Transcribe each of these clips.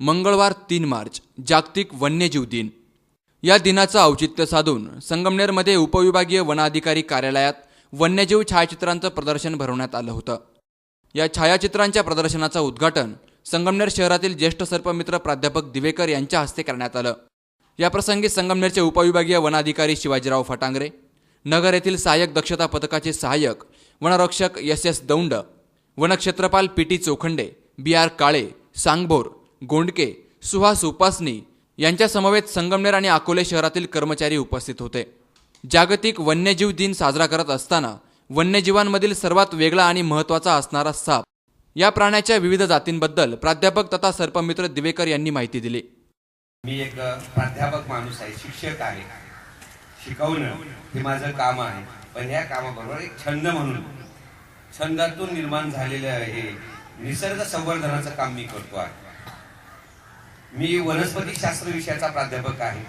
मंगळवार तीन मार्च जागतिक वन्यजीव दिन. या दिनाचं औचित्य साधून संगमनेरमध्ये उपविभागीय वनाधिकारी कार्यालयात वन्यजीव छायाचित्रांचं प्रदर्शन भरवण्यात आलं होतं. या छायाचित्रांच्या प्रदर्शनाचं उद्घाटन संगमनेर शहरातील ज्येष्ठ सर्पमित्र प्राध्यापक दिवेकर यांच्या हस्ते करण्यात आलं. याप्रसंगी संगमनेरचे उपविभागीय वनाधिकारी शिवाजीराव फटांगरे नगर येथील सहाय्यक दक्षता पथकाचे सहाय्यक वनरक्षक S S Daund वनक्षेत्रपाल P T Chokhande B R Kale Sangbhor Gondke Suhas Upasani यांच्यासमवेत संगमनेर आणि अकोले शहरातील कर्मचारी उपस्थित होते. जागतिक वन्यजीव दिन साजरा करत असताना वन्यजीवांमधील सर्वात वेगळा आणि महत्त्वाचा असणारा साप या प्राण्याच्या विविध जातींबद्दल प्राध्यापक तथा सर्पमित्र दिवेकर यांनी माहिती दिली. मी एक प्राध्यापक माणूस आहे शिक्षक आहे. शिकवणं हे माझं काम आहे. पण ह्या कामाबरोबर एक छंद म्हणून छंदातून निर्माण झालेलं हे निसर्ग संवर्धनाचं काम मी करतो आहे. मी वनस्पती शास्त्र विषयाचा प्राध्यापक आहे.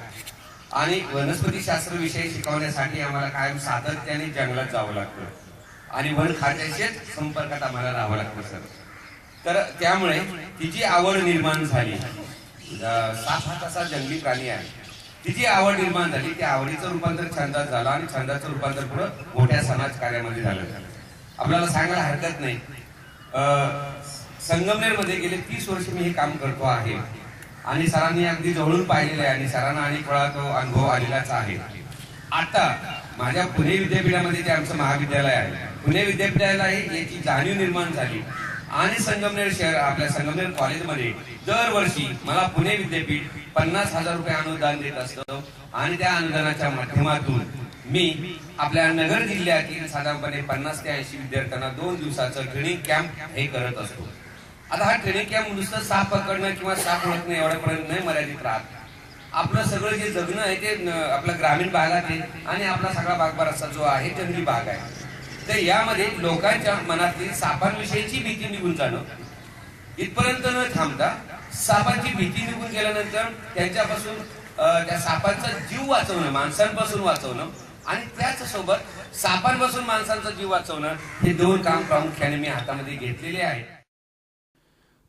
आणि वनस्पती शास्त्र विषय शिकवण्यासाठी आम्हाला कायम सातत्याने जंगलात जावं लागतं. आणि वन खात्याशीच संपर्कात आम्हाला राहावं लागतं सर. तर त्यामुळे तिची आवड निर्माण झाली. साप हा तसा जंगली प्राणी आहे. तिची आवड निर्माण झाली. त्या आवडीचं रूपांतर छंदात झालं आणि छंदाचं रूपांतर पुढं मोठ्या समाज कार्यामध्ये झालं. आपल्याला सांगायला हरकत नाही. अं, संगमनेरमध्ये गेले तीस वर्ष मी हे काम करतो आहे. आणि सरांनी अगदी जवळून पाहिलेले आणि सरांना आणि कोळा तो अनुभव आलेलाच आहे. आता माझ्या पुणे विद्यापीठामध्ये जे आमचं महाविद्यालय आहे पुणे विद्यापीठाला याची जाणीव निर्माण झाली. आणि संगमनेर शहर आपल्या संगमनेर कॉलेजमध्ये दरवर्षी मला पुणे विद्यापीठ पन्नास हजार रुपये अनुदान देत असतं आणि त्या अनुदानाच्या माध्यमातून मी आपल्या नगर जिल्ह्यातील साधारणपणे पन्नास ते ऐंशी विद्यार्थ्यांना दोन दिवसाचं ट्रेनिंग कॅम्प हे करत असतो. आता हा ट्रेनिंग कॅम्प नुसतं साप पकडणं किंवा साप ओळखणं एवढ्यापर्यंत नाही मर्यादित राहत. आपलं सगळं जे जगणं आहे ते आपल्या ग्रामीण भागात आहे आणि आपला सगळा भाग असा जो आहे जंगली भाग आहे. तर यामध्ये लोकांच्या मनातली सापांविषयीची भीती निघून जाणं. इथपर्यंत न थांबता सापांची भीती निघून गेल्यानंतर त्यांच्यापासून त्या सापांचा जीव वाचवणं माणसांपासून वाचवणं आणि त्याच सोबत सापांपासून माणसांचा जीव वाचवणं हे दोन काम प्रामुख्याने मी हातामध्ये घेतलेले आहे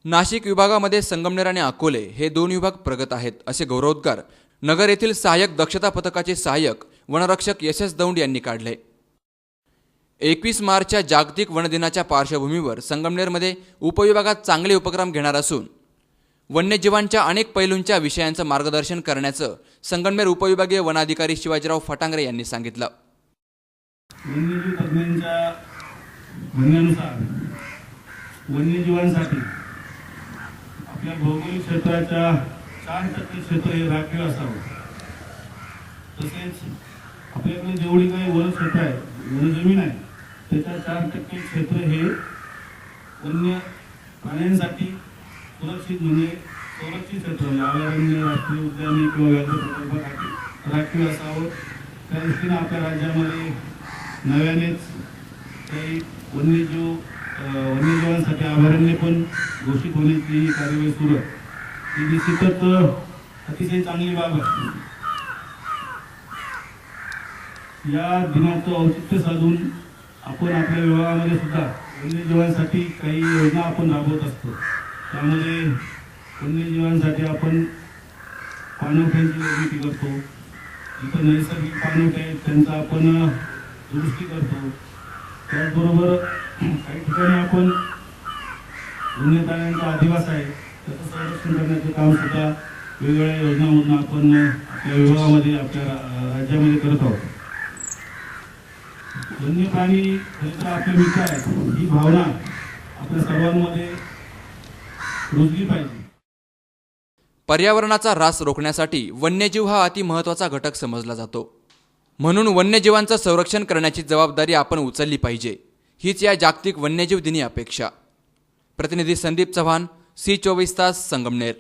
नाशिक विभागामध्ये संगमनेर आणि अकोले हे दोन विभाग प्रगत आहेत असे गौरवोद्गार नगर येथील सहाय्यक दक्षता पथकाचे सहाय्यक वनरक्षक एस एस दौंड यांनी काढले. एकवीस मार्चच्या जागतिक वनदिनाच्या पार्श्वभूमीवर संगमनेरमध्ये उपविभागात चांगले उपक्रम घेणार असून वन्यजीवांच्या अनेक पैलूंच्या विषयांचं मार्गदर्शन करण्याचं संगमनेर उपविभागीय वनाधिकारी शिवाजीराव फटांगरे यांनी सांगितलं. वन्यजीव म्हणण्यानुसार वन्यजीवांसाठी भौगोलिक क्षेत्राच्या चार टक्के क्षेत्र हे राखीव असावं. तसेच आपल्याकडे जेवढी काही वन क्षेत्र आहे वनजमीन आहे त्याच्या चार टक्के क्षेत्र हे वन्य प्राण्यांसाठी सुरक्षित म्हणजे संरक्षित क्षेत्र म्हणजे अभयारण्य राष्ट्रीय उद्याने किंवा व्याघ्र प्रकल्प राखीव असावं. त्या दृष्टीनं आपल्या राज्यामध्ये नव्यानेच काही वन्यजीव वन्यजीवांसाठी अभयारण्य पण घोषित होण्याची ही कार्यवाही सुरू आहे. ती निश्चितच अतिशय चांगली बाब आहे. या दिनाचं औचित्य साधून आपण आपल्या विभागामध्ये सुद्धा वन्यजीवांसाठी काही योजना आपण राबवत असतो. त्यामध्ये वन्यजीवांसाठी आपण पाणवठ्यांची निर्मिती करतो. जिथं नैसर्गिक पाणवठे आहेत त्यांचा आपण दुरुस्ती करतो. त्याचबरोबर काही ठिकाणी आपण वन्यप्राण्यांचा अधिवास आहे त्याचं संरक्षण करण्याचं काम सुद्धा वेगवेगळ्या योजनामधून आपण आपल्या विभागामध्ये आपल्या राज्यामध्ये करत आहोत. वन्यप्राणी खरं तर आपले मित्र आहेत ही भावना आपल्या सर्वांमध्ये रुजली पाहिजे. पर्यावरणाचा ऱ्हास रोखण्यासाठी वन्यजीव हा अति महत्त्वाचा घटक समजला जातो. म्हणून वन्यजीवांचं संरक्षण करण्याची जबाबदारी आपण उचलली पाहिजे. हीच या जागतिक वन्यजीव दिनी अपेक्षा. प्रतिनिधी संदीप चव्हाण सी चोवीस तास संगमनेर.